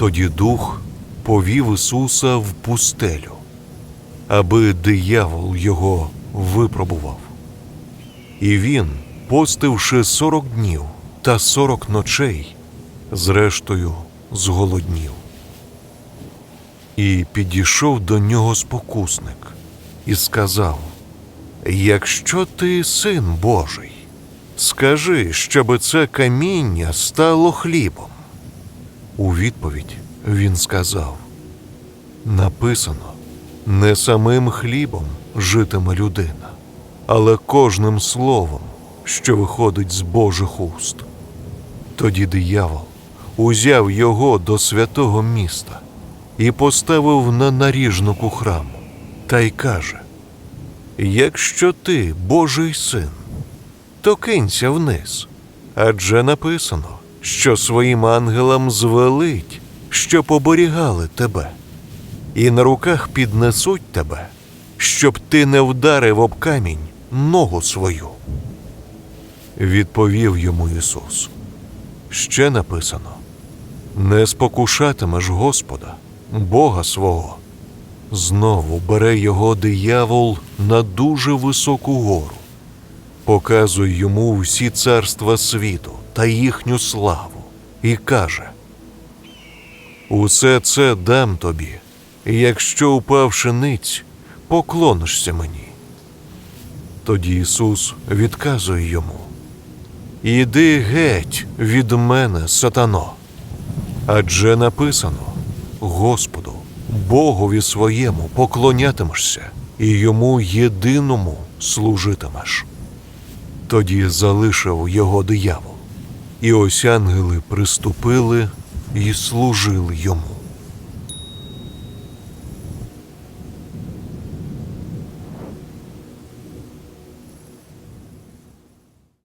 Тоді дух повів Ісуса в пустелю, аби диявол його випробував. І він, постивши сорок днів та сорок ночей, зрештою зголоднів. І підійшов до нього спокусник і сказав: Якщо ти син Божий, скажи, щоби це каміння стало хлібом. У відповідь він сказав: Написано, не самим хлібом житиме людина, але кожним словом, що виходить з Божих уст. Тоді диявол узяв його до святого міста і поставив на наріжнику храму, та й каже: Якщо ти Божий син, то кинься вниз, адже написано, що своїм ангелам звелить, щоб оберігали тебе, і на руках піднесуть тебе, щоб ти не вдарив об камінь ногу свою. Відповів йому Ісус. Ще написано: Не спокушатимеш Господа, Бога свого. Знову бере його диявол на дуже високу гору, показує йому всі царства світу та їхню славу, і каже: Усе це дам тобі, якщо упавши ниць, поклонишся мені. Тоді Ісус відказує йому: Іди геть від мене, сатано. Адже написано: Господу, Богові своєму поклонятимешся і йому єдиному служитимеш. Тоді залишив його диявол, і ось ангели приступили і служили йому.